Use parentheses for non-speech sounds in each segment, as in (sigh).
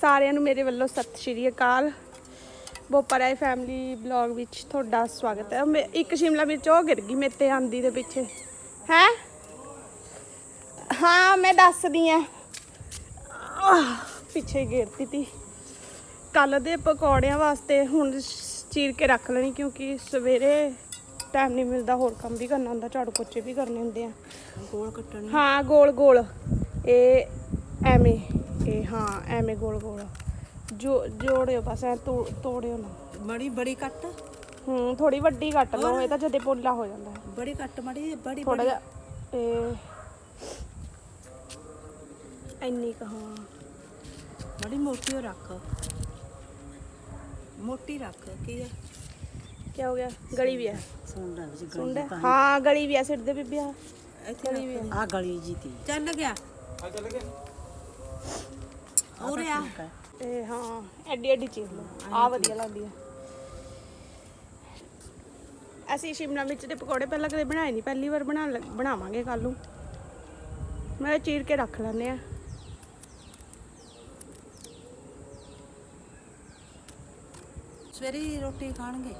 ਸਾਰਿਆਂ ਨੂੰ ਮੇਰੇ ਵੱਲੋਂ ਸਤਿ ਸ਼੍ਰੀ ਅਕਾਲ। ਬੋਪਰਾਏ ਫੈਮਿਲੀ ਬਲੌਗ ਵਿੱਚ ਤੁਹਾਡਾ ਸਵਾਗਤ ਹੈ। ਮੈਂ ਇੱਕ ਸ਼ਿਮਲਾ ਮਿਰਚ ਉਹ ਗਿਰ ਗਈ ਮੇਰੇ ਤੇ ਆਂਦੀ ਦੇ ਪਿੱਛੇ। ਹੈ? ਹਾਂ ਮੈਂ ਦੱਸਦੀ ਆ ਪਿੱਛੇ ਗਿਰਤੀ ਤੀ। ਕੱਲ ਦੇ ਪਕੌੜਿਆਂ ਵਾਸਤੇ ਹੁਣ ਚੀਰ ਕੇ ਰੱਖ ਲੈਣੀ ਕਿਉਂਕਿ ਸਵੇਰੇ ਟਾਈਮ ਨਹੀਂ ਮਿਲਦਾ ਹੋਰ ਕੰਮ ਵੀ ਕਰਨਾ ਹੁੰਦਾ ਝਾੜੂ ਪੋਚੇ ਵੀ ਕਰਨੇ ਹੁੰਦੇ ਆ। ਗੋਲ ਕੱਟਣੀ। ਹਾਂ ਗੋਲ ਗੋਲ ਇਹ ਐਵੇਂ ਇਹ ਹਾਂ ਐਵੇਂ ਗੋਲ ਗੋਲ। ਜੋ ਜੋੜਿਓ ਬਸ ਐ ਤੋੜ- ਤੋੜਿਓ ਨਾ। ਬੜੀ ਬੜੀ ਕੱਟ। ਹੂੰ ਥੋੜੀ ਵੱਡੀ ਕੱਟ ਲਓ ਇਹ ਤਾਂ ਜਦੇ ਪੋਲਾ ਹੋ ਜਾਂਦਾ ਹੈ। ਬੜੀ ਕੱਟ ਮੜੀ ਬੜੀ ਥੋੜਾ ਜਿਹਾ ਇਹ ਇੰਨੀ ਕੁ ਹਾਂ। ਬੜੀ ਮੋਟੀ ਰੱਖ। ਮੋਟੀ ਰੱਖ ਕੀ ਹੈ ਕੀ ਹੋ ਗਿਆ? ਗਲੀ ਵੀ ਹੈ ਵਿੱਚ ਸੁਣਦੇ ਹਾਂ। ਗਲੀ ਵੀ ਹੈ ਸਿਰ ਦੇ ਬੀਬੀ ਆ ਇੱਥੇ ਗਲੀ ਵੀ ਆ। ਗਲੀ ਜੀ ਤੀ। ਚੱਲ ਗਿਆ। ਆ ਚੱਲ ਗਿਆ। ਉਰੇ ਆ? ਇਹ ਹਾਂ। ਐਡੀ ਐਡੀ ਚੀਜ਼ ਲਓ। ਆ ਵਧੀਆ ਲੱਗਦੀ ਹੈ ਅਸੀਂ ਸ਼ਿਮਲਾ ਮਿਰਚ ਦੇ ਪਕੌੜੇ ਪਹਿਲਾਂ ਕਦੇ ਬਣਾਏ ਨਹੀਂ ਪਹਿਲੀ ਵਾਰ ਬਣਾ ਬਣਾਵਾਂਗੇ ਕੱਲ ਨੂੰ। ਮੈਂ ਚੀਰ ਕੇ ਰੱਖ ਲੈਂਦੇ ਆ। ਸਵੇਰੇ ਰੋਟੀ ਖਾਣਗੇ।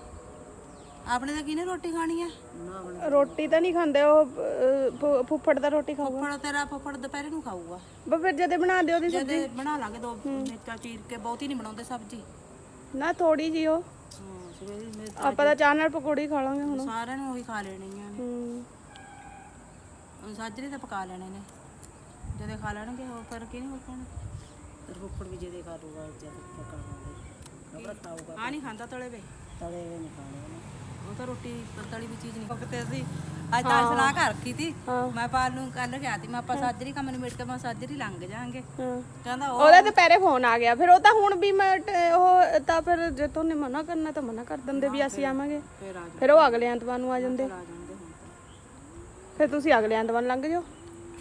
ਆਪਣੇ ਤਾਂ ਕਿਹਨੇ ਰੋਟੀ ਖਾਣੀ ਆ? ਨਾ ਰੋਟੀ ਤਾਂ ਨਹੀਂ ਖਾਂਦੇ ਉਹ ਅਹ, ਫੁ- ਫੁੱਫੜ ਦਾ ਰੋਟੀ ਖਾਊਗਾ। ਫੁੱਫੜ ਤੇਰਾ ਫੁੱਫੜ ਦੁਪਹਿਰੇ ਨੂੰ ਖਾਊਗਾ। ਬਸ ਫਿਰ ਜਦੇ ਬਣਾ ਦਿਓ ਉਹਦੀ ਜਦ ਬਣਾ ਲਾਂਗੇ ਦੋ ਮਿਰਚਾਂ ਚੀਰ ਕੇ ਬਹੁਤੀ ਨਹੀਂ ਬਣਾਉਂਦੇ ਸਬਜ਼ੀ। ਨਾ ਥੋੜੀ ਜੀ ਉਹ। ਹਾਂ ਸਵੇਰੇ ਮਿਰਚ ਆਪਾਂ ਤਾਂ ਚਾਹ ਨਾਲ ਪਕੌੜੀ ਖਾ ਲਾਂਗੇ ਹੁਣ। ਸਾਰਿਆਂ ਨੂੰ ਉਹੀ ਖਾ ਲੈਣੀਆਂ ਨੇ ਹੂੰ। ਹੁਣ ਸਾਜਰੇ ਤਾਂ ਪਕਾ ਲੈਣੇ ਨੇ। ਜਦੇ ਖਾ ਲੈਣਗੇ ਹੋਰ ਫਿਰ ਕੀ ਨਹੀਂ ਤੇ ਫੁੱਫੜ ਵੀ ਜਦੇ ਖਾ ਲੂਗਾ ਜਦ ਪਕਾਵਾਂਗੇ ਖਬਰ ਖਾਊਗਾ ਆ ਨਹੀਂ ਖਾਂਦਾ ਤਲੇ ਵੇ। ਤਲੇ ਵੇ ਨਹੀਂ ਖਾਣੇ ਉਹ ਤਾਂ ਰੋਟੀ ਤਲੀ ਵੀ ਚੀਜ਼ ਨਹੀਂ ਕਿਤੇ ਅਸੀਂ ਅੱਜ ਤਾਂ ਸਲਾਹ ਕਰ ਰੱਖੀ ਤੀ ਹਾਂ। ਮੈਂ ਪਾਲ ਨੂੰ ਕੱਲ ਗਿਆ ਤੀ ਮੈਂ ਆਪਾਂ ਸਾਜਰੀ ਕੰਮ ਨੂੰ ਮਿਟ ਕੇ ਮੈਂ ਸਾਜਰੀ ਲੰਘ ਜਾਾਂਗੇ। ਹਾਂ। ਕਹਿੰਦਾ ਉਹ ਉਹਦਾ ਦੁਪਹਿਰੇ ਫੋਨ ਆ ਗਿਆ। ਫਿਰ ਉਹ ਤਾਂ ਹੁਣ ਵੀ ਮੈਂ ਟ- ਉਹ ਤਾਂ ਫਿਰ ਜੇ ਤੋਨੇ ਮਨਾ ਕਰਨਾ ਤਾਂ ਮਨਾ ਕਰ ਦਿੰਦੇ ਵੀ ਅਸੀਂ ਆਵਾਂਗੇ। ਫਿਰ ਆ ਜਾ ਫਿਰ ਉਹ ਅਗਲੇ ਐਤਵਾਰ ਨੂੰ ਆ ਜਾਂਦੇ। ਫਿਰ ਤੁਸੀਂ ਅਗਲੇ ਐਤਵਾਰ ਲੰਘ ਜਾਓ।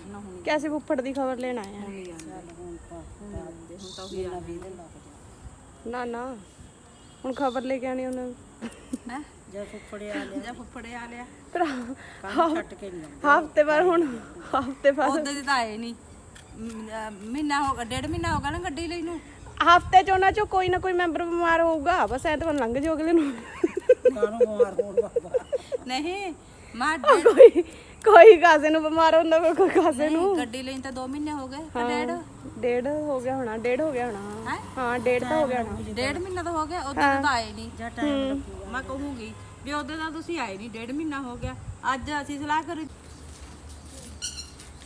ਨਾ ਹੁਣ ਕਿ ਅਸੀਂ ਫੁੱਫੜ ਦੀ ਖਬਰ ਲੈਣ ਆਏ ਆ ਨਾ ਨਾ ਹੁਣ ਖਬਰ ਲੈ ਕੇ ਆਣੀ ਉਹਨਾਂ। ਹੈ? ਜੇ ਫੁੱਫੜੇ ਆ ਲਿਆ। ਜੇ ਫੁੱਫੜੇ ਆ ਲਿਆ। ਫਿਰ ਛੱਟ ਕੇ ਨਹੀਂ ਹਫ਼ਤੇ ਬਾਅਦ ਹੁਣ ਹਫ਼ਤੇ ਬਾਅਦ ਉਦੋਂ ਦੀ ਤਾਂ ਆਏ ਨਹੀਂ। ਮ- ਮਹੀਨਾ ਹੋ ਗਿਆ ਡੇਢ ਮਹੀਨਾ ਹੋ ਗਿਆ ਨਾ ਗੱਡੀ ਲਈ ਨੂੰ। ਹਫ਼ਤੇ ਚ ਉਹਨਾਂ ਚੋਂ ਕੋਈ ਨਾ ਕੋਈ ਮੈਂਬਰ ਬਿਮਾਰ ਹੋਊਗਾ ਬਸ ਐਤਵਾਰ ਲੰਘ ਜਾਓ ਅਗਲੇ ਨੂੰ। ਕਾਹਨੂੰ ਬਿਮਾਰ ਹੋਣ ਬਾਬਾ ਨਹੀਂ ਮੈਂ ਡੇਢ ਕੋਈ ਕੋਈ ਕਾਸੇ ਨੂੰ ਬਿਮਾਰ ਹੁੰਦਾ ਕੋਈ ਕੋਈ ਕਾਸੇ ਨੂੰ। ਗੱਡੀ ਲਈ ਤਾਂ 2 ਮਹੀਨੇ ਹੋ ਗਏ ਤੇ ਡੇਢ। ਡੇਢ ਹੋ ਗਿਆ ਹੋਣਾ ਡੇਢ ਹੋ ਗਿਆ ਹੋਣਾ। ਹੈਂ? ਹਾਂ ਡੇਢ ਤਾਂ ਹੋ ਗਿਆ ਹੋਣਾ। ਡੇਢ ਮਹੀਨਾ ਤਾਂ ਹੋ ਗਿਆ ਉਦੋਂ ਤਾਂ ਆਏ ਨਹੀਂ। ਜਾਂ ਟਾਈਮ ਮੈਂ ਕਹੂੰਗੀ ਵੀ ਉਦੋਂ ਦਾ ਤੁਸੀਂ ਆਏ ਨਹੀਂ ਡੇਢ ਮਹੀਨਾ ਹੋ ਗਿਆ। ਅੱਜ ਅਸੀਂ ਸਲਾਹ ਕਰੀ।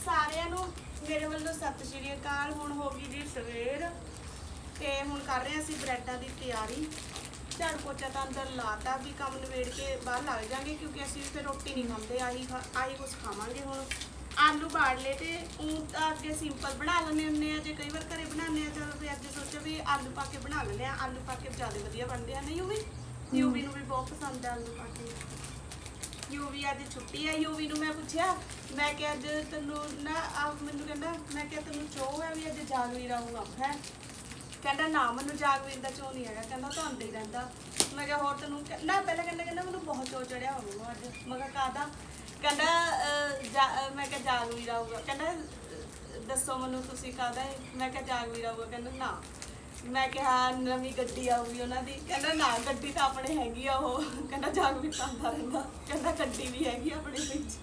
ਸਾਰਿਆਂ ਨੂੰ ਮੇਰੇ ਵੱਲੋਂ ਸਤਿ ਸ਼੍ਰੀ ਅਕਾਲ। ਹੁਣ ਹੋ ਗਈ ਜੀ ਸਵੇਰ। ਤੇ ਹੁਣ ਕਰ ਰਹੇ ਹਾਂ ਅਸੀਂ ਬ੍ਰੈਡਾਂ ਦੀ ਤਿਆਰੀ। ਝਾੜੂ ਪੋਚਾ ਤਾਂ ਅੰਦਰ ਲਾਤਾ ਵੀ ਕੰਮ ਨਵੇੜ ਕੇ ਬਾਹਰ ਲੱਗ ਜਾਾਂਗੇ ਕਿਉਂਕਿ ਅਸੀਂ ਫਿਰ ਰੋਟੀ ਨਹੀਂ ਖਾਂਦੇ, ਆਹੀ ਖਾ- ਆਹੀ ਕੁਝ ਖਾਵਾਂਗੇ ਹੁਣ। ਆਲੂ ਬਾੜ ਲਏ ਤੇ ਉਹ ਤਾਂ ਅੱਗੇ ਸਿੰਪਲ ਬਣਾ ਲੈਂਦੇ ਹੁੰਦੇ ਆ, ਜੇ ਕਈ ਵਾਰ ਘਰੇ ਬਣਾਉਂਦੇ ਆ ਚਲੋ ਵੀ ਅੱਜ ਸੋਚਿਆ ਵੀ ਆਲੂ ਪਾ ਕੇ ਬਣਾ ਲੈਂਦੇ ਆ, ਆਲੂ ਪਾ ਕੇ ਜ਼ਿਆਦਾ ਵਧੀਆ ਬਣਦੇ ਆ, ਨਹੀਂ ਉਹ ਵੀ? ਯੂਵੀ ਨੂੰ ਵੀ ਬਹੁਤ ਪਸੰਦ ਆ ਆਲੂ ਪਾ ਕੇ। ਯੂਵੀ ਅੱਜ ਛੁੱਟੀ ਆ ਯੂਵੀ ਨੂੰ ਮੈਂ ਪੁੱਛਿਆ, ਮੈਂ ਕਿ ਅੱਜ ਤੈਨੂੰ ਨਾ ਆ ਮੈਨੂੰ ਕਹਿੰਦਾ, ਮੈਂ ਕਿ ਤੈਨੂੰ ਚੋਹ ਹੈ ਵੀ ਅੱਜ ਜਾਗਵੀਰ ਆਊਗਾ ਹੈ। ਕਹਿੰਦਾ ਨਾ ਮੈਨੂੰ ਜਾਗਵੀਰ ਦਾ ਚੋ ਨਹੀਂ ਹੈਗਾ। ਕਹਿੰਦਾ ਤਾਂ ਆਉਂਦਾ ਹੀ ਰਹਿੰਦਾ। ਮੈਂ ਕਿਹਾ ਹੋਰ ਤੈਨੂੰ ਕਹਿ- ਨਾ ਪਹਿਲਾਂ ਕਹਿੰਦਾ ਕਹਿੰਦਾ ਮੈਨੂੰ ਬਹੁਤ ਚੋਹ ਚੜਿਆ ਹੋਊਗਾ ਅੱਜ। ਮੈਂ ਕਿਹਾ ਕਾਹਦਾ? ਕਹਿੰਦਾ ਅਹ, ਜਾ- ਅਹ, ਮੈਂ ਕਿਹਾ ਜਾਗਵੀਰ ਆਊਗਾ ਕਹਿੰਦਾ ਅਹ, ਦੱਸੋ ਮੈਨੂੰ ਤੁਸੀਂ ਕਾਹਦਾ ਮੈਂ ਕਿਹਾ ਜਾਗਵੀਰ ਆਊਗਾ ਕਹਿੰਦਾ ਨਾ। ਮੈਂ ਕਿਹਾ ਨਵੀਂ ਗੱਡੀ ਆਊਗੀ ਉਹਨਾਂ ਦੀ। ਕਹਿੰਦਾ ਨਾ ਗੱਡੀ ਤਾਂ ਆਪਣੇ ਹੈਗੀ ਆ ਉਹ। ਕਹਿੰਦਾ ਜਾਗਵੀਰ ਤਾਂ ਆਉਂਦਾ ਰਹਿੰਦਾ। ਕਹਿੰਦਾ ਗੱਡੀ ਵੀ ਹੈਗੀ ਆ ਆਪਣੇ ਵਿੱਚ।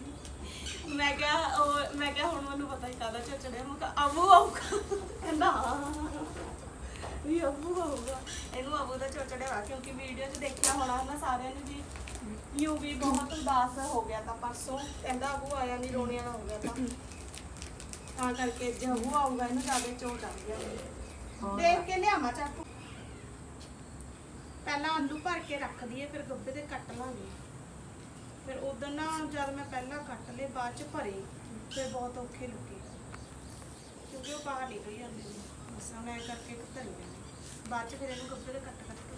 ਮੈਂ ਕਿਹਾ ਉਹ ਮੈਂ ਕਿਹਾ ਹੁਣ ਮੈਨੂੰ ਪਤਾ ਹੀ ਕਾਹਦਾ ਚੜਿਆ। ਮੈਂ ਕਿਹਾ ਅਬੂ ਆਊਗਾ ਕਹਿੰਦਾ ਹਾਂ। ਵੀ ਅਬੂ ਆਊਗਾ ਇਹਨੂੰ ਅਬੂ ਦਾ ਕਿਉਂਕਿ ਵੀਡੀਓ 'ਚ ਦੇਖਿਆ ਹੋਣਾ ਨਾ ਸਾਰਿਆਂ ਨੇ ਵੀ ਯੂ ਵੀ ਬਹੁਤ ਉਦਾਸ ਹੋ ਗਿਆ ਤਾਂ ਪਰਸੋਂ ਕਹਿੰਦਾ ਅਬੂ ਆਇਆ ਨਹੀਂ ਰੋਣੇ ਵਾਲਾ ਹੋ ਗਿਆ ਤਾਂ। ਤਾਂ ਕਰਕੇ ਜੇ ਅਬੂ ਆਊਗਾ ਇਹਨੂੰ ਜ਼ਿਆਦਾ ਚੋਟ ਆ ਗਿਆ ਦੇਖ ਕੇ ਲਿਆਵਾਂ ਚਾਕੂ। ਪਹਿਲਾਂ ਆਲੂ ਭਰ ਕੇ ਰੱਖ ਦਈਏ ਫਿਰ ਗੱਬੇ ਤੇ ਕੱਟ ਲਾਂਗੇ। ਫਿਰ ਉਦੋਂ ਨਾ ਜਦ ਮੈਂ ਪਹਿਲਾਂ ਕੱਟ ਲਏ ਬਾਅਦ ਚ ਭਰੇ ਫਿਰ ਬਹੁਤ ਔਖੇ ਲੱਗੇ। ਕਿਉਂਕਿ ਉਹ ਬਾਹਰ ਨਿਕਲ ਜਾਂਦੇ ਨੇ। ਹੁਣ ਐਂ ਕਰਕੇ ਧਰੀ ਜਾਂਦੇ ਬਾਅਦ ਚ ਫਿਰ ਇਹਨੂੰ ਗੱਬੇ ਤੇ ਕੱਟ ਕੱਟ ਕੇ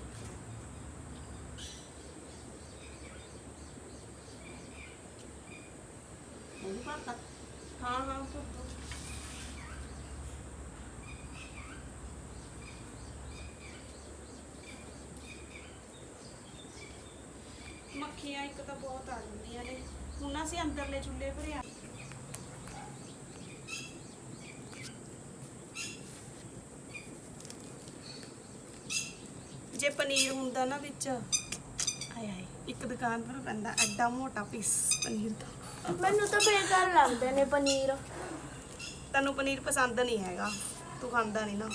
ਹਾਂ ਹਾਂ ਭੁੱਲ ਦਿਓ। ਮੱਖੀਆਂ ਇੱਕ ਤਾਂ ਬਹੁਤ ਆ ਜਾਂਦੀਆਂ ਨੇ ਹੁਣ ਅਸੀਂ ਅੰਦਰਲੇ ਚੁੱਲ੍ਹੇ ਭਰਿਆ ਜੇ ਪਨੀਰ ਹੁੰਦਾ ਨਾ ਵਿੱਚ। ਆਏ ਆਏ ਇੱਕ ਦੁਕਾਨ ਪਰ ਪੈਂਦਾ ਐਡਾ ਮੋਟਾ ਪੀਸ ਪਨੀਰ ਦਾ। ਮੈਨੂੰ ਤਾਂ ਬੇਕਾਰ ਲੱਗਦੇ ਨੇ ਪਨੀਰ। ਤੈਨੂੰ ਪਨੀਰ ਪਸੰਦ ਨਹੀਂ ਹੈਗਾ ਤੂੰ ਖਾਂਦਾ ਨਹੀਂ ਨਾ।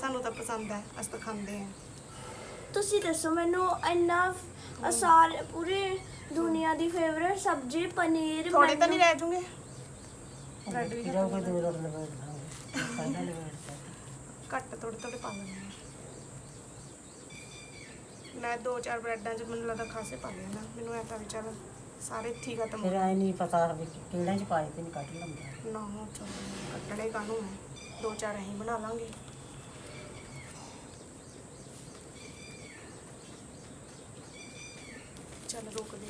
ਸਾਨੂੰ ਤਾਂ ਪਸੰਦ ਹੈ ਅਸੀਂ ਤਾਂ ਖਾਂਦੇ ਆ ਤੁਸੀਂ ਦੱਸੋ ਮੈਨੂੰ ਇੰਨਾ ਸਾਰੇ ਪੂਰੀ ਦੁਨੀਆ ਦੀ ਫੇਵਰੇਟ ਸਬਜ਼ੀ ਪਨੀਰ ਥੋੜੇ ਤਾਂ ਨਹੀਂ ਰਹਿ ਜੂਗੇ। ਬ੍ਰੈਡ ਵੀ ਘੱਟ ਥੋੜੇ ਥੋੜੇ ਪਾ ਲੈਣੇ ਮੈਂ ਦੋ ਚਾਰ ਬ੍ਰੈਡਾਂ ਚ ਮੈਨੂੰ ਲੱਗਦਾ ਖਾਸੇ ਪਾ ਲੈਣਾ ਮੈਨੂੰ ਐ ਤਾਂ ਵੀ ਚੱਲ ਸਾਰੇ ਖਤਮ ਹੋ ਫਿਰ ਐ ਨਹੀਂ ਪਤਾ ਵੀ ਕਿਹੜਿਆਂ ਚ ਪਾਏ ਤੇ ਨਹੀਂ ਕੱਢ ਲੰਦਾ। ਨਾ ਹੋ ਚੱਲ ਕੱਟਣੇ ਕਾਨੂੰ ਹੈ ਦੋ ਚਾਰ ਅਸੀਂ ਬਣਾ ਲਾਂਗੇ। ਚੱਲ ਰੁਕ ਦੇ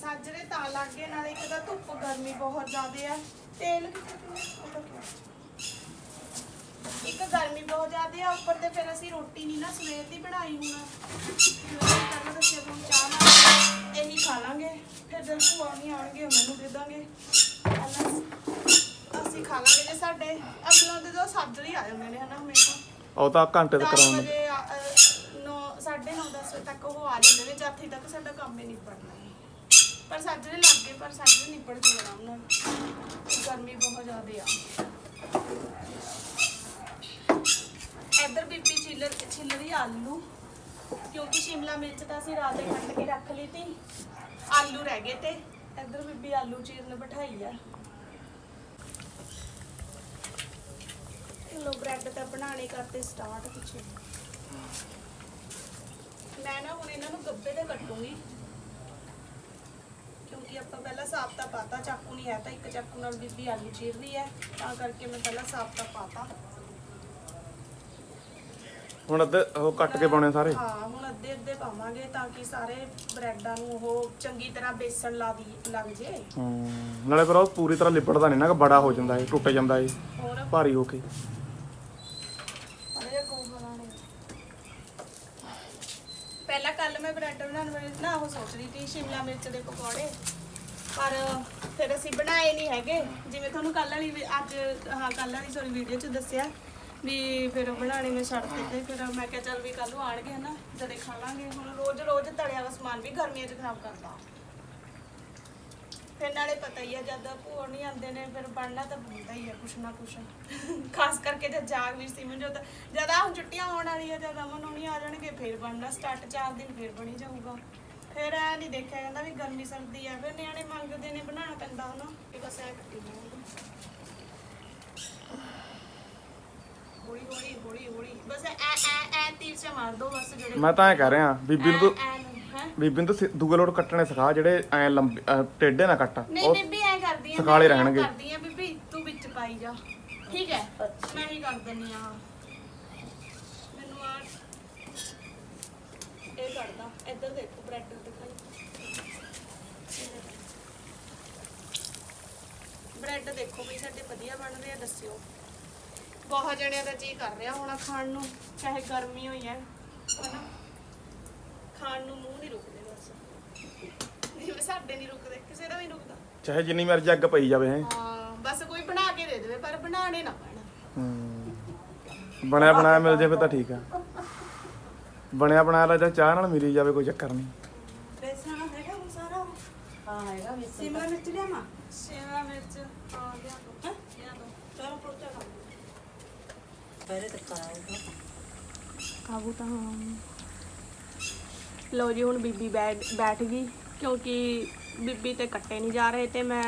ਸਾਜਰੇ ਤਾਂ ਲੱਗ ਗਏ ਨਾਲੇ ਇੱਕ ਤਾਂ ਧੁੱਪ ਗਰਮੀ ਬਹੁਤ ਜ਼ਿਆਦੇ ਆ। ਤੇਲ। ਇੱਕ ਗਰਮੀ ਬਹੁਤ ਜ਼ਿਆਦੇ ਆ ਉੱਪਰ ਤੇ ਫਿਰ ਅਸੀਂ ਰੋਟੀ ਨਹੀਂ ਨਾ ਸਵੇਰ ਦੀ ਬਣਾਈ ਹੁਣ। ਪਹਿਲਾਂ ਦੱਸਿਆ ਤੁਹਾਨੂੰ ਚਾਹ ਨਾਲ ਇਹੀ ਖਾ ਲਾਂਗੇ ਫਿਰ ਜਦ ਭੂਆ ਨਹੀਂ ਆਉਣਗੇ ਉਹਨਾਂ ਨੂੰ ਦੇ ਦਾਂਗੇ। ਅਸੀਂ ਖਾ ਲਾਂਗੇ ਜੇ ਸਾਡੇ। ਅਗਲਾਂ ਦੇ ਦੋ ਸਾਜਰੀ ਆ ਜਾਂਦੇ ਨੇ ਹਨਾ ਹਮੇਸ਼ਾ। ਉਹ ਤਾਂ ਘੰਟੇ ਤੱਕ 10 ਕਰਾਉਂਦੇ ਵਜੇ 9 9:30 10 ਵਜੇ ਤੱਕ ਉਹ ਆ ਜਾਂਦੇ ਨੇ ਜਾਥੀ ਤੱਕ ਸਾਡਾ ਕੰਮ ਹੀ ਨਿਪਟਣਾ ਹੈ ਪਰ ਸਾਜਰੇ ਲੱਗ ਗਏ ਪਰ ਸਾਜਰੇ ਨਿਬੜ ਜੂ ਆਰਾਮ ਨਾਲ ਗਰਮੀ ਬਹੁਤ ਜ਼ਿਆਦਾ ਆ। ਇੱਧਰ ਬੀਬੀ ਛਿੱਲਰ, ਛਿੱਲਰੀ ਆਲੂ, ਕਿਉਂਕਿ ਸ਼ਿਮਲਾ ਮਿਰਚ ਤਾਂ ਅਸੀਂ ਰਾਤ ਦੇ ਕੱਟ ਕੇ ਰੱਖ ਲਈ ਤੀ। ਆਲੂ ਰਹਿ ਗਏ ਤੇ। ਇੱਧਰ ਬੀਬੀ ਆਲੂ ਚੀਰਨ ਬਿਠਾਈ ਆ। ਲੋ ਬ੍ਰੈਡ ਤਾਂ ਬਣਾਣੇ ਕਰਤੇ ਸਟਾਰਟ ਪਿੱਛੇ। ਮੈਂ ਨਾ ਹੁਣ ਇਹਨਾਂ ਨੂੰ ਗੱਬੇ ਤੇ ਕੱਟੂਗੀ ਕਿਉਂਕਿ ਆਪਾਂ ਪਹਿਲਾਂ ਸਾਬਤਾ ਪਾਤਾ ਚਾਕੂ ਨਹੀਂ ਹੈ ਤਾਂ ਇੱਕ ਚਾਕੂ ਨਾਲ ਬੀਬੀ ਆਲੂ ਚੀਰ ਰਹੀ ਹੈ ਤਾਂ ਕਰਕੇ ਮੈਂ ਪਹਿਲਾਂ ਸਾਬਤਾ ਪਾਤਾ। ਹੁਣ ਅੱਧੇ ਉਹ ਕੱਟ ਕੇ ਪਾਉਣੇ ਸਾਰੇ? ਹਾਂ ਹੁਣ ਅੱਧੇ ਅੱਧੇ ਪਾਵਾਂਗੇ ਤਾਂ ਕਿ ਸਾਰੇ ਬ੍ਰੈਡਾਂ ਨੂੰ ਉਹ ਚੰਗੀ ਤਰ੍ਹਾਂ ਬੇਸਣ ਲਾ ਦੀ ਲੱਗ ਜੇ। ਹਮ, ਨਾਲੇ ਪਰ ਉਹ ਪੂਰੀ ਤਰ੍ਹਾਂ ਲਿਪੜਦਾ ਨਹੀਂ ਨਾ ਕਿ ਬੜਾ ਹੋ ਜਾਂਦਾ ਏ ਟੁੱਟ ਜਾਂਦਾ ਏ ਹੋਰ? ਭਾਰੀ ਹੋ ਕੇ ਅਰੇ ਕੋ ਬਣਾਣੇ ਪਹਿਲਾਂ ਕੱਲ ਮੈਂ ਬ੍ਰੈਡ ਬਣਾਉਣ ਵੇਲੇ ਨਾ ਉਹ ਸੋਚ ਰਹੀ ਸੀ ਸ਼ਿਮਲਾ ਮਿਰਚ ਦੇ ਪਕੌੜੇ। ਪਰ ਫਿਰ ਅਸੀਂ ਬਣਾਏ ਨਹੀਂ ਹੈਗੇ। ਜਿਵੇਂ ਤੁਹਾਨੂੰ ਕੱਲ ਵਾਲੀ ਵੀ- ਅੱਜ, ਹਾਂ ਕੱਲ ਵਾਲੀ ਸੋਰੀ ਵੀਡੀਓ 'ਚ ਦੱਸਿਆ ਵੀ ਫਿਰ ਬਣਾਣੇ ਮੈਂ ਛੱਡ ਦਿੱਤੇ। ਫਿਰ ਮੈਂ ਕਿਹਾ ਚੱਲ ਵੀ ਕੱਲ ਨੂੰ ਆਣਗੇ ਹਨਾ ਜਦੇ ਖਾ ਲਾਂਗੇ। ਹੁਣ ਰੋਜ਼ ਰੋਜ਼ ਤਲਿਆ ਵਾ ਸਮਾਨ ਵੀ ਗਰਮੀਆਂ 'ਚ ਖਰਾਬ ਕਰਦਾ। ਫਿਰ ਨਾਲੇ ਪਤਾ ਹੀ ਆ, ਜਦ ਭੂਆ ਨਹੀਂ ਆਉਂਦੇ ਨੇ, ਫਿਰ ਬਣਨਾ ਤਾਂ ਬਣਦਾ ਹੀ ਆ, ਕੁਛ ਨਾ ਕੁਛ। ਖਾਸ ਕਰਕੇ ਜਦ ਜਾਗਵੀਰ ਸਿਮਨ ਜਦ ਜਦ ਆਹ ਹੁਣ ਛੁੱਟੀਆਂ ਹੋਣ ਵਾਲੀ ਆ ਜਦ ਅਮਨ ਹੋਣੀ ਆ ਜਾਣਗੇ, ਫਿਰ ਬਣਨਾ ਸਟਾਰਟ, ਚਾਰ ਦਿਨ ਫਿਰ ਬਣੀ ਜਾਊਗਾ। ਫਿਰ ਐ ਨਹੀਂ ਦੇਖਿਆ ਜਾਂਦਾ ਵੀ ਗਰਮੀ ਸਰਦੀ ਆ ਫਿਰ ਨਿਆਣੇ ਮੰਗਦੇ ਨੇ ਬਣਾਉਣਾ ਪੈਂਦਾ ਹਨਾ। ਕਿ ਬਸ ਐ ਕੱਟੀ ਹੌਲੀ ਹੌਲੀ ਹੌਲੀ ਹੌਲੀ। ਬਸ ਐ ਐ ਐ ਤੀਰ ਚ ਮਾਰ ਦੋ ਬਸ ਜਿਹੜੇ ਮੈਂ ਤਾਂ ਐ ਕਹਿ ਰਿਹਾ ਬੀਬੀ ਨੂੰ ਤੂੰ ਐ ਨੂੰ, ਹੈਂ? ਬੀਬੀ ਨੂੰ ਤੂੰ ਸਿ- ਦੂਏ ਲੋਟ ਕੱਟਣੇ ਸਿਖਾ ਜਿਹੜੇ ਐ ਲੰਬੇ ਐ ਟੇਢੇ ਨਾ ਕੱਟ। ਨਹੀਂ ਉਹ ਬੀਬੀ ਐ ਕਰਦੀ ਆ ਮੈਂ ਰਹਿਣਗੇ। ਕਰਦੀ ਆ ਬੀਬੀ ਤੂੰ ਵਿੱਚ ਪਾਈ ਜਾ। ਠੀਕ ਹੈ ਮੈਂ ਹੀ ਕਰ ਦਿੰਨੀ ਆ ਮੈਨੂੰ ਆ ਇਹ ਕਰਦਾ ਇੱਧਰ ਦੇਖੋ ਬ੍ਰੈਡ ਦਿਖਾਈ। ਬ੍ਰੈਡ ਦੇਖੋ ਵੀ ਸਾਡੇ ਵਧੀਆ ਬਣ ਰਹੇ ਆ ਦੱਸਿਓ। ਬਹੁਤ ਜਣਿਆਂ ਦਾ ਜੀ ਕਰ ਰਿਹਾ ਹੋਣਾ ਖਾਣ ਨੂੰ ਚਾਹੇ ਗਰਮੀ ਹੋਈ ਹੈ ਹਨਾ? ਖਾਣ ਨੂੰ ਮੂੰਹ ਨਹੀਂ ਰੁਕਦੇ ਬਸ। ਜਿਵੇਂ ਸਾਡੇ ਨਹੀਂ ਰੁਕਦੇ ਕਿਸੇ ਦਾ ਵੀ ਨੀ ਰੁਕਦਾ। ਚਾਹੇ ਜਿੰਨੀ ਮਰਜ਼ੀ ਅੱਗ ਪਈ ਜਾਵੇ ਹੈ। ਹਾਂ ਬਸ ਕੋਈ ਬਣਾ ਕੇ ਦੇ ਦੇਵੇ ਪਰ ਬਣਾਣੇ ਨਾ ਪੈਣਾ। ਬਣਿਆ ਬਣਾਇਆ ਮਿਲ ਜਾਵੇ ਤਾਂ ਠੀਕ ਆ। ਬਣਿਆ ਬਣਾਇਆ ਜਾਂ ਚਾਹ ਨਾਲ ਮਿਲੀ ਜਾਵੇ ਕੋਈ ਚੱਕਰ ਨਹੀਂ। ਬੇਸਣ ਹੈਗਾ ਉਹ ਸਾਰਾ ਹਾਂ ਹੈਗਾ ਵੀ ਸਿਮਲਾ ਮਿਰਚ ਲਿਆਵਾਂ? ਸ਼ਿਮਲਾ ਮਿਰਚ ਹਾਂ ਲਿਆ ਦੋ। ਹੈ? ਲਿਆ ਦੋ। ਚਲੋ ਪੋਚਾ ਕਰ ਪਹਿਲੇ ਤੱਕ ਕਰਾਂਗੇ ਕਾਬੂ ਤਾਂ ਲੋ ਜੀ ਹੁਣ ਬੀਬੀ ਬੈਠ ਬੈਠ ਗਈ ਕਿਉਂਕਿ ਬੀਬੀ ਤੇ ਕੱਟੇ ਨਹੀਂ ਜਾ ਰਹੇ ਤੇ ਮੈਂ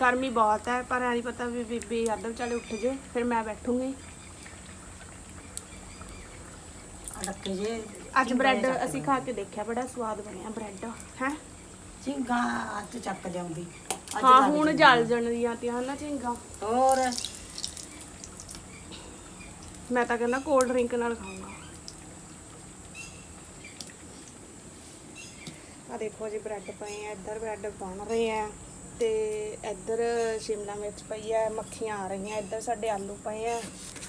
ਗਰਮੀ ਬਹੁਤ ਹੈ ਪਰ ਐ ਨਹੀਂ ਪਤਾ ਵੀ ਬੀਬੀ ਅੱਧ ਵਿਚਾਲੇ ਉੱਠ ਜੇ ਫਿਰ ਮੈਂ ਬੈਠੂੰਗੀ। ਜੇ। ਅੱਜ ਬ੍ਰੈਡ ਅਸੀਂ ਖਾ ਕੇ ਦੇਖਿਆ ਬੜਾ ਸਵਾਦ ਬਣਿਆ ਬ੍ਰੈਡ ਹੈ? ਚਿੰਗਾ ਅੱਜ ਚੱਕ ਲਿਆਉਂਦੀ। ਅੱਜ ਹਾਂ ਲੱਗ ਹੁਣ। ਜਲ ਜਣਦੀਆਂ ਤੀਆਂ ਨਾ ਝਿੰਗਾ ਹੋਰ? ਮੈਂ ਤਾਂ ਕਹਿੰਦਾ ਕੋਲਡ ਡਰਿੰਕ ਨਾਲ ਖਾਊਂਗਾ। ਆ ਦੇਖੋ ਜੀ ਬ੍ਰੈਡ ਪਏ ਆ ਇੱਧਰ ਬ੍ਰੈਡ ਬਣ ਰਹੇ ਆ ਤੇ ਇੱਧਰ ਸ਼ਿਮਲਾ ਮਿਰਚ ਪਈ ਆ ਮੱਖੀਆਂ ਆ ਰਹੀਆਂ ਇੱਧਰ ਸਾਡੇ ਆਲੂ ਪਏ ਆ।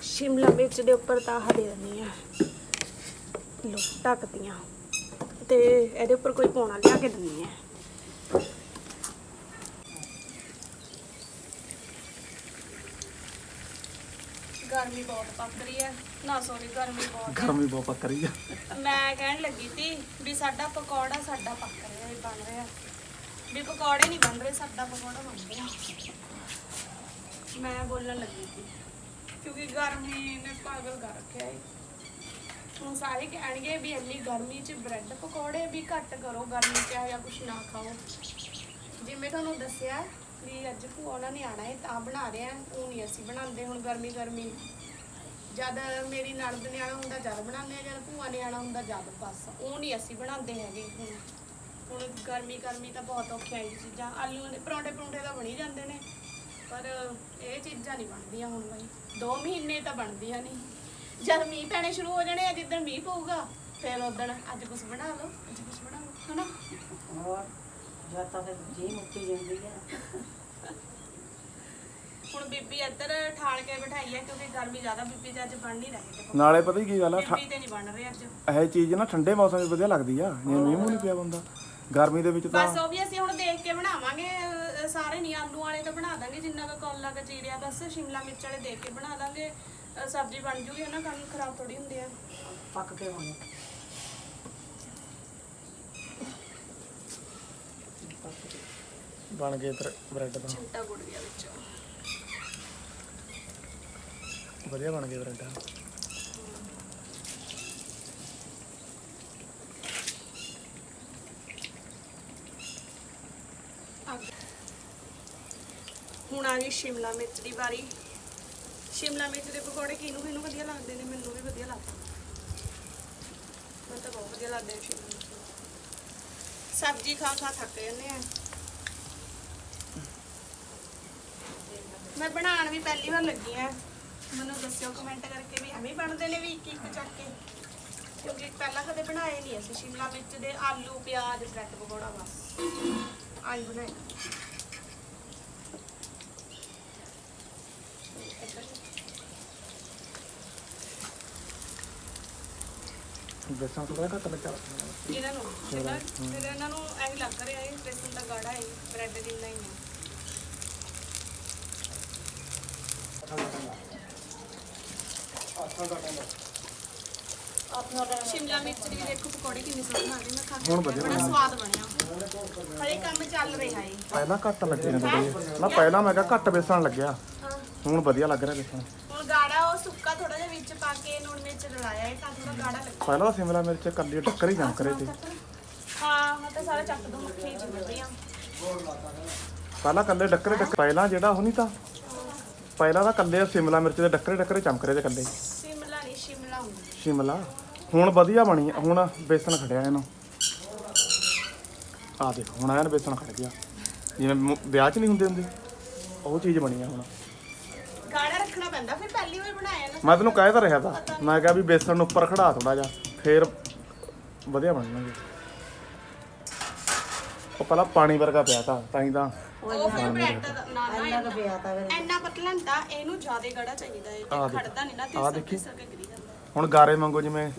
ਸ਼ਿਮਲਾ ਮਿਰਚ ਦੇ ਉੱਪਰ ਤਾਂ ਦੇ ਦਿੰਦੀ ਆ। ਲੋ ਢੱਕਦੀਆਂ ਤੇ ਇਹਦੇ ਉੱਪਰ ਕੋਈ ਪੌਣਾ ਲਿਆ ਕੇ ਦਿੰਦੀ ਹੈ ਗਰਮੀ ਬਹੁਤ ਪੱਕ ਰਹੀ ਹੈ। ਨਾ ਸੋਰੀ ਗਰਮੀ ਬਹੁਤ ਗਰਮੀ ਬਹੁਤ ਪੱਕ ਰਹੀ ਆ। ਮੈਂ ਕਹਿਣ ਲੱਗੀ ਸੀ ਵੀ ਸਾਡਾ ਪਕੌੜਾ ਸਾਡਾ ਪੱਕ ਰਿਹਾ ਬਣ ਰਿਹਾ। ਵੀ ਪਕੌੜੇ ਨਹੀਂ ਬਣ ਰਹੇ ਸਾਡਾ ਪਕੌੜਾ ਬਣ ਰਿਹਾ। ਮੈਂ ਬੋਲਣ ਲੱਗੀ ਸੀ ਕਿਉਂਕਿ ਗਰਮੀ ਨੇ ਪਾਗਲ ਕਰ ਰੱਖਿਆ ਹੈ ਹੁਣ ਸਾਰੇ ਕਹਿਣਗੇ ਵੀ ਇੰਨੀ ਗਰਮੀ 'ਚ ਬ੍ਰੈਡ ਪਕੌੜੇ ਵੀ ਘੱਟ ਕਰੋ, ਗਰਮੀ 'ਚ ਜਾਂ ਕੁਝ ਨਾ ਖਾਓ। ਜਿਵੇਂ ਤੁਹਾਨੂੰ ਦੱਸਿਆ ਵੀ ਅੱਜ ਭੂਆ ਉਹਨਾਂ ਨੇ ਆਣਾ ਹੈ, ਤਾਂ ਬਣਾ ਰਹੇ ਆ, ਉਹ ਨਹੀਂ ਅਸੀਂ ਬਣਾਉਂਦੇ, ਹੁਣ ਗਰਮੀ ਗਰਮੀ। ਜਦ ਮੇਰੀ ਨਣਦ ਨੇ ਆਣਾ ਹੁੰਦਾ, ਜਦ ਬਣਾਉਂਦੇ ਆ, ਜਦ ਭੂਆ ਨੇ ਆਣਾ ਹੁੰਦਾ, ਜਦ ਬਸ। ਉਹ ਨਹੀਂ ਅਸੀਂ ਬਣਾਉਂਦੇ ਹੈਗੇ ਹੁਣ। ਹੁਣ ਗਰਮੀ ਗਰਮੀ ਤਾਂ ਬਹੁਤ ਔਖੀਆਂ ਇਹ ਚੀਜ਼ਾਂ ਆਲੂ ਦੇ ਪਰੌਂਠੇ ਪਰੌਂਠੇ ਤਾਂ ਬਣੀ ਜਾਂਦੇ ਨੇ। ਪਰ ਇਹ ਚੀਜ਼ਾਂ ਨਹੀਂ ਬਣਦੀਆਂ ਹੁਣ ਬਾਈ। 2 ਮਹੀਨੇ ਤਾਂ ਬਣਦੀਆਂ ਨਹੀਂ। ਜਦ ਮੀਂਹ ਪੈਣੇ ਸ਼ੁਰੂ ਹੋ ਜਾਣੇ ਆ ਜਿੱਦਣ ਮੀਂਹ ਪਊਗਾ ਫਿਰ ਉਦੋਂ ਅੱਜ ਕੁਝ ਬਣਾ ਲਓ ਅੱਜ ਕੁਝ ਬਣਾ ਲਓ ਹਨਾ? ਹੋਰ ਜਦ ਤੱਕ ਜੀ ਮੁੱਕੀ ਜਾਂਦੀ ਹੈ ਹੁਣ ਬੀਬੀ ਇੱਧਰ ਠਾਲ ਕੇ ਬਿਠਾਈ ਹੈ ਕਿਉਂਕਿ ਗਰਮੀ ਜ਼ਿਆਦਾ ਬੀਬੀ ਤੇ ਅੱਜ ਬਣ ਨਹੀਂ ਰਹੇ ਤੇ ਨਾਲੇ ਪਤਾ ਕੀ ਗੱਲ ਆ ਠ- ਬੀਬੀ ਤੇ ਨਹੀਂ ਬਣ ਰਹੇ ਅੱਜ। ਇਹ ਚੀਜ਼ ਨਾ ਠੰਡੇ ਮੌਸਮ 'ਚ ਵਧੀਆ ਲੱਗਦੀ ਆ ਜਿਵੇਂ ਮੀਂਹ ਮੂੰਹ ਨਹੀਂ ਪਿਆ ਬੰਦਾ ਗਰਮੀ ਦੇ ਵਿੱਚ ਤਾਂ ਬਸ ਉਹ ਵੀ ਅਸੀਂ ਹੁਣ ਦੇਖ ਕੇ ਬਣਾਵਾਂਗੇ ਅਹ ਸਾਰੇ ਨਹੀਂ ਆਲੂ ਵਾਲੇ ਤਾਂ ਬਣਾ ਦਾਂਗੇ ਜਿੰਨਾ ਕੁ ਕੌਲਾ ਕ ਚੀਰਿਆ ਬਸ ਸ਼ਿਮਲਾ ਮਿਰਚ ਵਾਲੇ ਦੇਖ ਕੇ ਬਣਾ ਦਾਂਗੇ। ਸਬਜ਼ੀ ਬਣ ਜੂਗੀ ਨਾ ਕੰਮ ਖਰਾਬ ਥੋੜੀ ਹੁੰਦੀ ਆ। ਪੱਕ ਕੇ ਹੋਣੇ। ਬਣ ਗਏ ਬ੍ਰੈਡ ਤਾਂ। ਚਿੰਤਾ ਗੁੜ ਗਿਆ ਵਿੱਚ। ਵਧੀਆ ਬਣ ਗਏ ਬ੍ਰੈਡ। ਹੁਣ ਆ ਗਈ ਸ਼ਿਮਲਾ ਮਿਰਚ ਦੀ ਵਾਰੀ। ਸ਼ਿਮਲਾ ਮਿਰਚ ਦੇ ਪਕੌੜੇ ਕਿਹਨੂੰ ਕਿਹਨੂੰ ਵਧੀਆ ਲੱਗਦੇ ਨੇ? ਮੈਨੂੰ ਵੀ ਵਧੀਆ ਲੱਗਦੇ ਮੈਨੂੰ ਤਾਂ ਬਹੁਤ ਵਧੀਆ ਲੱਗਦੇ ਨੇ ਸ਼ਿਮਲਾ ਮਿਰਚ। ਸਬਜ਼ੀ ਖਾ ਖਾ ਥੱਕ ਜਾਂਦੇ ਆ। ਮੈਂ ਬਣਾਉਣ ਵੀ ਪਹਿਲੀ ਵਾਰ ਲੱਗੀ ਆ। ਮੈਨੂੰ ਦੱਸਿਓ ਕਮੈਂਟ ਕਰਕੇ ਵੀ ਐਵੇਂ ਬਣਦੇ ਨੇ ਵੀ ਇੱਕ ਇੱਕ ਚੱਕ ਕੇ। ਕਿਉਂਕਿ ਪਹਿਲਾਂ ਕਦੇ ਬਣਾਏ ਨਹੀਂ ਅਸੀਂ ਸ਼ਿਮਲਾ ਮਿਰਚ ਦੇ ਆਲੂ, ਪਿਆਜ਼, ਬ੍ਰੈਡ, ਪਕੌੜਾ ਬਸ। ਆਈ ਬਣਾਏ। ਬੇਸਣ ਥੋੜਾ ਘੱਟ ਲੱਗਾ ਇਹਨਾਂ ਨੂੰ ਫਿਰ ਇਹਨਾਂ ਨੂੰ ਐਂ ਲੱਗ ਰਿਹਾ ਹੈ ਬੇਸਨ ਦਾ ਗਾੜਾ ਹੈ ਬ੍ਰੈਡ ਜਿੰਨਾ ਹੀ ਹੈ ਸ਼ਿਮਲਾ ਮਿਰਚ ਦੀ ਵੀ ਦੇਖੋ ਪਕੌੜੇ ਕਿੰਨੇ ਸਵਾਦ ਬਣਦੇ ਮੈਂ ਖਾ ਕੇ ਹੁਣ ਦੇਖਿਆ, ਵਧੀਆ ਬੜਾ ਸਵਾਦ ਬਣਿਆ। ਹਲੇ ਕੰਮ ਚੱਲ ਰਿਹਾ ਹੈ ਪਹਿਲਾਂ ਘੱਟ ਲੱਗੇ ਨੇ ਥੋੜੇ ਨਾ ਪਹਿਲਾਂ ਮੈਂ ਕਿਹਾ ਘੱਟ ਬੇਸਣ ਲੱਗਿਆ। ਹੁਣ ਵਧੀਆ ਲੱਗ ਰਿਹਾ ਬੇਸਣ ਹੁਣ ਗਾੜਾ ਉਹ ਸੁੱਕਾ ਥੋੜਾ ਜਿਹਾ ਵਿੱਚ ਪਾ ਕੇ ਰਲਾਇਆ ਹੈ ਤਾਂ ਥੋੜਾ ਗਾੜਾ ਲੱਗੇ ਪਹਿਲਾਂ ਸ਼ਿਮਲਾ ਮਿਰਚ ਕੱਲੀ ਟੱਕਰ ਹੀ ਜਮ ਕਰੇ ਤੇ। ਹਾਂ ਮੈਂ ਤਾਂ ਸਾਰਾ ਚੱਕ ਦੋ ਮੁੱਠੀ ਚ ਮਿਲਦੀ ਆ। ਪਹਿਲਾਂ ਕੱਲੇ ਡੱਕਰੇ ਡੱਕ ਪਹਿਲਾਂ ਜਿਹੜਾ ਉਹ ਨਹੀਂ ਤਾਂ। ਪਹਿਲਾਂ ਤਾਂ ਕੱਲੇ ਸ਼ਿਮਲਾ ਮਿਰਚ ਦੇ ਡੱਕਰੇ ਡੱਕਰੇ ਚਮਕ ਰਹੇ ਤੇ ਕੱਲੇ। ਸ਼ਿਮਲਾ ਨਹੀਂ ਸ਼ਿਮਲਾ ਹੁੰਦੀ ਸ਼ਿਮਲਾ। ਹੁਣ ਵਧੀਆ ਬਣੀ ਆ, ਹੁਣ ਬੇਸਣ ਖੜਿਆ ਇਹਨੂੰ। ਆ ਦੇਖੋ ਹੁਣ ਆਇਆ ਨਾ ਬੇਸਣ ਖੜ ਗਿਆ। ਜਿਵੇਂ ਮੁ- ਵਿਆਹ 'ਚ ਨਹੀਂ ਹੁੰਦੇ ਹੁੰਦੇ। ਉਹ ਚੀਜ਼ ਬਣੀ ਆ ਹੁਣ। ਗਾੜਾ ਰੱਖਣਾ ਪੈਂਦਾ ਫਿਰ ਪਹਿਲੀ ਵਾਰ ਬਣਾਇਆ ਨਾ। ਮੈਂ ਤੈਨੂੰ ਕਹਿ ਤਾਂ ਰਿਹਾ ਤਾਂ ਮੈਂ ਕਿਹਾ ਵੀ ਬੇਸਣ ਨੂੰ ਉੱਪਰ ਖੜਾ ਥੋੜਾ ਜਿਹਾ ਫੇਰ ਵਧੀਆ ਬਣਨਗੇ ਉਹ ਪਹਿਲਾਂ ਪਾਣੀ ਵਰਗਾ ਪਿਆ ਤਾਂ ਤਾਂ ਹੀ ਤਾਂ ਉਹ ਫਿਰ ਬ੍ਰੈਡ ਦਾ ਨਾ ਨਾ ਇੰਨਾ ਕੁ ਪਿਆ ਤਾਂ ਫਿਰ ਇੰਨਾ ਪਤਲਾ ਨਹੀਂ ਤਾਂ ਇਹਨੂੰ ਜ਼ਿਆਦਾ ਗੜਾ ਚਾਹੀਦਾ ਹੈ ਆਹ ਦੇਖ। ਖੜਦਾ ਨਹੀਂ ਨਾ ਆਹ ਤੇ ਦੇਖੀ। ਸਰ ਕੇ ਗਿਰੀ ਜਾਂਦਾ। ਹੁਣ ਗਾਰੇ ਵਾਂਗੂ ਜਿਵੇਂ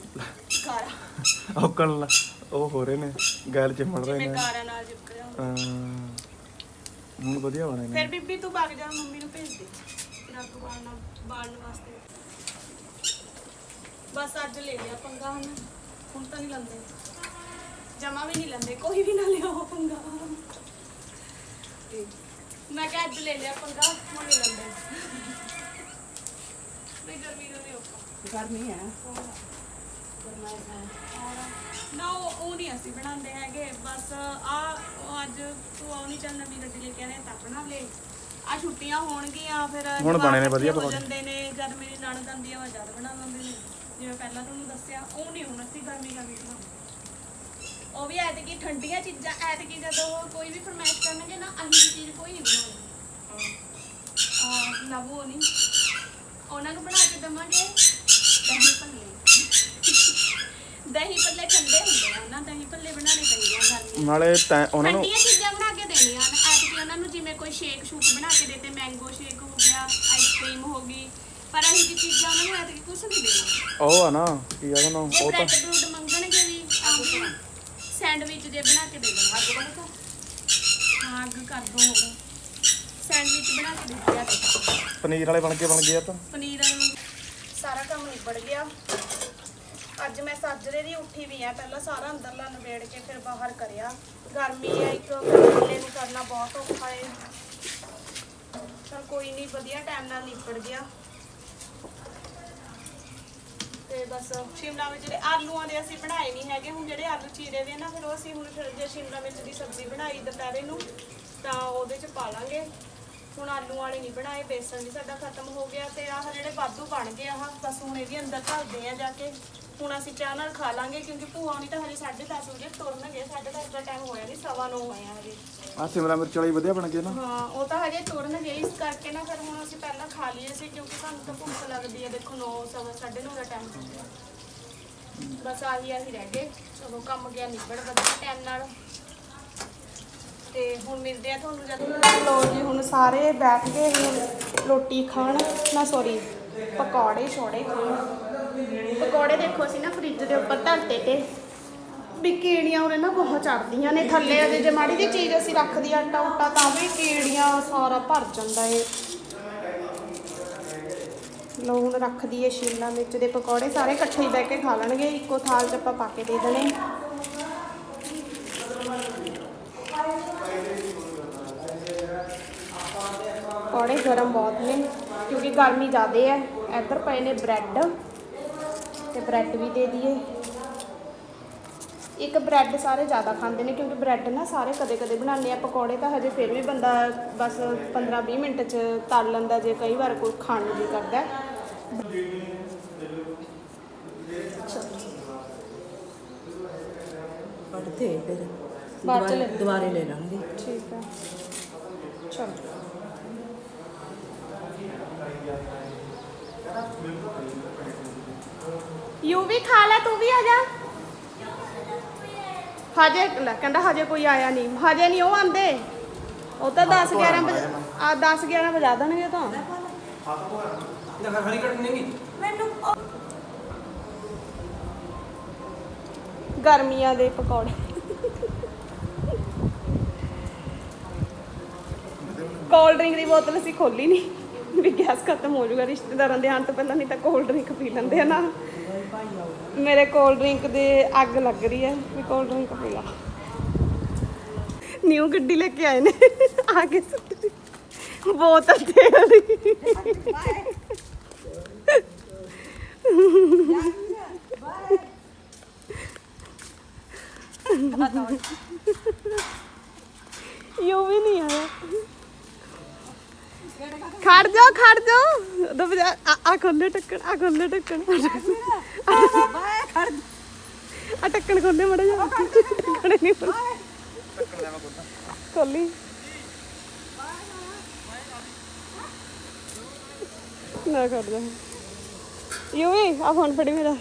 ਗਾਰਾ। (laughs) ਔਕਣ ਉਹ ਹੋ ਰਹੇ ਨੇ ਗੈਲ ਚਿੰਮੜ ਰਹੇ ਜਿਵੇਂ ਨੇ। ਗਾਰਾ ਨਾਲ ਚਿਪਕ ਜਾਂਦਾ ਅਮ, ਹੁਣ ਵਧੀਆ ਬਣੇ ਨੇ। ਫਿਰ ਬੀਬੀ ਤੂੰ ਭੱਗ ਜਾ ਮੰਮੀ ਨੂੰ ਭੇਜ ਦੇ। ਰੱਖ ਬਾਲਣਾ ਬਾਲਣ ਵਾਸਤੇ। ਬਸ ਅੱਜ ਲੈ ਲਿਆ ਪੰਗਾ ਹੁਣ ਹੁਣ ਤਾਂ ਨਹੀਂ ਲੰਦੇ। ਜਮਾ ਵੀ ਨਹੀਂ ਲੰਦੇ। ਕੋਈ ਵੀ ਨਾ ਲਿਓ ਪੰਗਾ। ਮੈਂ ਕਿਹਾ ਅੱਜ ਲੈ ਲਿਆ ਪੰਗਾ ਹੁਣ ਨਹੀਂ ਲੰਦੇ। ਨਹੀਂ ਗਰਮੀ ਦਾ ਨਹੀਂ ਔਖਾ। ਗਰਮੀ ਹੈ। ਨਾ ਉਹ ਉਹ ਨਹੀਂ ਅਸੀਂ ਬਣਾਉਂਦੇ ਹੈਗੇ। ਬਸ ਆ ਅੱਜ ਤੂੰ ਆਉਣੀ ਚੱਲ ਨਵੀਂ ਗੱਡੀ ਲੈ ਕੇ ਆਣੇ ਤਾਂ ਬਣਾ ਲੈ। ਆ ਛੁੱਟੀਆਂ ਹੋਣਗੀਆਂ ਫਿਰ ਹੁਣ ਬਣੇ ਨੇ ਜਵਾਕ ਵਧੀਆ ਇਕੱਠੇ ਹੋ ਪਕੌੜੇ। ਜਾਂਦੇ ਨੇ ਜਦ ਮੇਰੀ ਨਣਦ ਆਉਂਦੀ ਆ ਮੈਂ ਜਦ ਬਣਾ ਲੈਂਦੇ ਨੇ। ਜਿਵੇਂ ਪਹਿਲਾਂ ਤੁਹਾਨੂੰ ਦੱਸਿਆ ਉਹ ਨਹੀਂ ਹੁਣ ਅਸੀਂ ਗਰਮੀ ਗਰਮੀ ਬਣਾਉਂਦੇ। ਉਹ ਵੀ ਐਤਕੀ ਠੰਡੀਆਂ ਚੀਜ਼ਾਂ ਐਤਕੀ ਜਦੋਂ ਉਹ ਕੋਈ ਵੀ ਫਰਮਾਇਸ਼ ਕਰਨਗੇ ਨਾ ਅਹੀਂ ਦੀ ਚੀਜ਼ ਕੋਈ ਨਹੀਂ ਬਣਾਉਂਦੀ। ਆ ਨਹੀਂ ਉਹਨਾਂ ਨੂੰ ਬਣਾ ਕੇ ਦਵਾਂਗੇ ਦਹੀਂ ਭੱਲੇ। ਦਹੀਂ ਭੱਲੇ ਠੰਡੇ ਹੁੰਦੇ ਆ ਨਾ ਦਹੀਂ ਭੱਲੇ ਬਣਾਉਣੇ ਪੈਂਦੇ ਆ ਗਰਮੀ ਨਾਲੇ ਤੈਂ ਉਹਨਾਂ ਨੂੰ ਠੰਡੀਆਂ ਚੀਜ਼ਾਂ ਬਣਾ ਕੇ ਦੇਣੀਆਂ ਹਨ ਐਤਕੀ ਉਹਨਾਂ ਨੂੰ ਜਿਵੇਂ ਕੋਈ ਸ਼ੇਕ ਸ਼ੂਕ ਬਣਾ ਕੇ ਦੇਤੇ ਮੈਂਗੋ ਸ਼ੇਕ ਹੋ ਗਿਆ ਆਈਸਕ੍ਰੀਮ ਹੋ ਗਈ ਪਰ ਅਸੀਂ ਦੀ ਚੀਜ਼ਾਂ ਉਹਨਾਂ ਨੂੰ ਐਤਕੀ ਕੁਝ ਨਹੀਂ ਦੇਣਾ। ਉਹ ਆ ਨਾ ਕੀ ਆ ਉਹਨੂੰ ਜੇ ਉਹ ਤਾਂ ਬ੍ਰੈਡ ਬਰੂਡ ਮੰਗਣਗੇ ਵੀ ਤਾਂ ਸੈਂਡਵਿਚ ਜੇ ਬਣਾ ਕੇ ਦੇ ਦੇਣਾ ਅੱਗ ਬਣਾ ਹਾਂ ਅੱਗ ਕਰ ਦੋ ਹੋਰ। ਸੈਂਡਵਿਚ ਬਣਾ ਕੇ ਦੇ ਦਿਆ ਕਰੋ। ਪਨੀਰ ਵਾਲੇ ਬਣ ਕੇ ਬਣ ਗਏ ਆ ਤਾਂ। ਪਨੀਰ ਸਾਰਾ ਕੰਮ ਨਿਬੜ ਗਿਆ। ਅੱਜ ਮੈਂ ਸਾਜਰੇ ਦੀ ਉੱਠੀ ਵੀ ਆ ਪਹਿਲਾਂ ਸਾਰਾ ਅੰਦਰਲਾ ਨਵੇੜ ਕੇ ਫਿਰ ਬਾਹਰ ਕਰਿਆ। ਗਰਮੀ ਹੈ ਇੱਕ ਇਕੱਲੇ ਨੂੰ ਕਰਨਾ ਬਹੁਤ ਔਖਾ ਹੈ ਚਲ ਕੋਈ ਨਹੀਂ ਵਧੀਆ ਟਾਈਮ ਨਾਲ ਨਿਬੜ ਗਿਆ। ਤੇ ਬਸ ਸ਼ਿਮਲਾ ਵਿੱਚ ਜਿਹੜੇ ਆਲੂਆਂ ਦੇ ਅਸੀਂ ਬਣਾਏ ਨਹੀਂ ਹੈਗੇ, ਹੁਣ ਜਿਹੜੇ ਆਲੂ ਚੀਰੇ ਦੇ ਨਾ, ਫਿਰ ਉਹ ਅਸੀਂ ਹੁਣ ਫਿਰ ਜੇ ਸ਼ਿਮਲਾ ਮਿਰਚ ਦੀ ਸਬਜ਼ੀ ਬਣਾਈ ਦੁਪਹਿਰੇ ਨੂੰ, ਤਾਂ ਉਹਦੇ ਚ ਪਾ ਲਾਂਗੇ। ਹੁਣ ਆਲੂ ਵਾਲੇ ਨਹੀਂ ਬਣਾਏ, ਬੇਸਣ ਵੀ ਸਾਡਾ ਖਤਮ ਹੋ ਗਿਆ ਤੇ ਆਹ ਜਿਹੜੇ ਵਾਧੂ ਬਣ ਗਏ ਆਹ ਬਸ ਹੁਣ ਇਹਦੇ ਅੰਦਰ ਧਰਦੇ ਆ ਜਾ ਕੇ। ਹੁਣ ਅਸੀਂ ਚਾਹ ਨਾਲ ਖਾ ਲਾਂਗੇ ਕਿਉਂਕਿ ਭੂਆ ਨਹੀਂ ਤਾਂ ਹਜੇ 10:30 ਵਜੇ ਤੁਰਨਗੇ 10:30 ਦਾ ਟਾਈਮ ਹੋਇਆ ਨਹੀਂ ਸਵਾ ਨੌ ਹੋਇਆ ਹਜੇ। ਆ ਸਿਮਲਾ ਮਿਰਚ ਵਾਲੀ ਵਧੀਆ ਬਣ ਗਈ ਨਾ? ਹਾਂ ਉਹ ਤਾਂ ਹਜੇ ਤੁਰਨਗੇ ਇਸ ਕਰਕੇ ਨਾ ਫਿਰ ਹੁਣ ਅਸੀਂ ਪਹਿਲਾਂ ਖਾ ਲਈਏ ਸੀ ਕਿਉਂਕਿ ਸਾਨੂੰ ਤਾਂ ਭੁੱਖ ਲੱਗਦੀ ਹੈ ਦੇਖੋ 9 ਸਵਾ 9:30 ਦਾ ਟਾਈਮ ਹੋ ਗਿਆ। ਬਸ ਆਹੀ ਆਹੀ ਰਹਿ ਗਏ। ਚਲੋ ਕੰਮ ਗਿਆ ਨਿਬੜ ਵਧੀਆ ਟਾਈਮ ਨਾਲ। ਤੇ ਹੁਣ ਮਿਲਦੇ ਆ ਤੁਹਾਨੂੰ ਜਦ। ਲੋ ਜੀ ਹੁਣ ਸਾਰੇ ਬੈਠ ਕੇ ਹੁਣ ਰੋਟੀ ਖਾਣ ਨਾ ਸੌਰੀ ਪਕੌੜੇ ਛੋੜੇ ਖਾਣ। ਪਕੌੜੇ ਦੇਖੋ ਅਸੀਂ ਨਾ ਫ੍ਰਿਜ ਦੇ ਉੱਪਰ ਧਰਤੇ ਤੇ। ਵੀ ਕੀੜੀਆਂ ਉਰੇ ਨਾ ਬਹੁਤ ਚੜਦੀਆਂ ਨੇ, ਥੱਲੇ ਅਜੇ ਜੇ ਮਾੜੀ ਜਿਹੀ ਚੀਜ਼ ਅਸੀਂ ਰੱਖਦੀ ਆਟਾ ਉਟਾ ਤਾਂ ਵੀ ਕੀੜੀਆਂ ਸਾਰਾ ਭਰ ਜਾਂਦਾ ਏ। ਲੋ ਰੱਖਦੀ ਏ ਸ਼ਿਮਲਾ ਮਿਰਚ ਦੇ ਪਕੌੜੇ, ਸਾਰੇ ਇਕੱਠੇ ਹੀ ਬਹਿ ਕੇ ਖਾ ਲੈਣਗੇ, ਇੱਕੋ ਥਾਲ 'ਚ ਆਪਾਂ ਪਾ ਕੇ ਦੇ ਦੇਣੇ। ਪਕੌੜੇ ਗਰਮ ਬਹੁਤ ਨੇ, ਕਿਉਂਕਿ ਗਰਮੀ ਜ਼ਿਆਦੇ ਹੈ, ਇੱਧਰ ਪਏ ਨੇ ਬ੍ਰੈਡ। ਤੇ ਬ੍ਰੈਡ ਵੀ ਦੇ ਦਈਏ। ਇੱਕ ਬ੍ਰੈਡ ਸਾਰੇ ਜ਼ਿਆਦਾ ਖਾਂਦੇ ਨੇ ਕਿਉਂਕਿ ਬ੍ਰੈਡ ਨਾ ਸਾਰੇ ਕਦੇ ਕਦੇ ਬਣਾਉਂਦੇ ਆ ਪਕੌੜੇ ਤਾਂ ਹਜੇ ਫਿਰ ਵੀ ਬੰਦਾ ਬਸ 15-20 ਮਿੰਟ 'ਚ ਤਲ ਲੈਂਦਾ ਜੇ ਕਈ ਵਾਰ ਕੋਈ ਖਾਣ ਨੂੰ ਜੀ ਕਰਦਾ। ਹੈ। ਪੜਦੇ ਫਿਰ। ਬਾਅਦ ਚ ਲੈ ਦੁਬਾਰੇ- ਦੁਬਾਰੇ ਲੈ ਲਾਂਗੇ। ਠੀਕ ਹੈ ਚਲੋ। ਯੂ ਵੀ ਖਾ ਲੈ ਤੂੰ ਵੀ ਆ ਜਾ। ਹਜੇ ਲੈ ਕਹਿੰਦਾ ਹਜੇ ਕੋਈ ਆਇਆ ਨਹੀਂ। ਹਜੇ ਨਹੀਂ ਉਹ ਆਂਦੇ। ਉਹ ਤਾਂ 10 11 ਵਜੇ ਆ 10 11 ਵਜਾ ਦੇਣਗੇ ਤਾਂ। ਮੈਨੂੰ ਗਰਮੀਆਂ ਦੇ ਪਕੌੜੇ। ਕੋਲਡ ਡਰਿੰਕ ਦੀ ਬੋਤਲ ਅਸੀਂ ਖੋਲੀ ਨਹੀਂ ਵੀ ਗੈਸ ਖਤਮ ਹੋ ਜਾਊਗਾ ਰਿਸ਼ਤੇਦਾਰਾਂ ਦੇ ਆਉਣ ਤੋਂ ਪਹਿਲਾਂ ਨਹੀਂ ਤਾਂ ਕੋਲਡ ਡਰਿੰਕ ਪੀ ਲੈਂਦੇ ਆ ਨਾ। ਮੇਰੇ ਕੋਲਡ ਡਰਿੰਕ ਦੇ ਅੱਗ ਲੱਗ ਰਹੀ ਹੈ, ਵੀ ਕੋਲਡ ਡਰਿੰਕ ਪੀ ਲਾ। ਨਿਊ ਗੱਡੀ ਲੈ ਕੇ ਆਏ ਨੇ, ਆ ਕੇ ਸੁੱਟ ਬੋਤਲ ਤੇਲ ਦੀ। ਯੂ ਵੀ ਨਹੀਂ ਆਇਆ। ਖੜ ਜਾ ਖੜ ਜਾ। ਉਦੋਂ ਬਜਾ ਆ ਖੋਲੇ ਟੱਕਣ, ਆ ਖੋਲੇ ਟੱਕਣ। ਆ ਟੱਕਣ ਖੋਲੇ ਮੜਾ ਜਾ ਟੱਕਣ ਨਹੀਂ ਖੋਲੀ ਨਾ ਖੜ ਜਾ। ਯੂ ਆ ਫੋਨ ਫੜੀ ਮੇਰਾ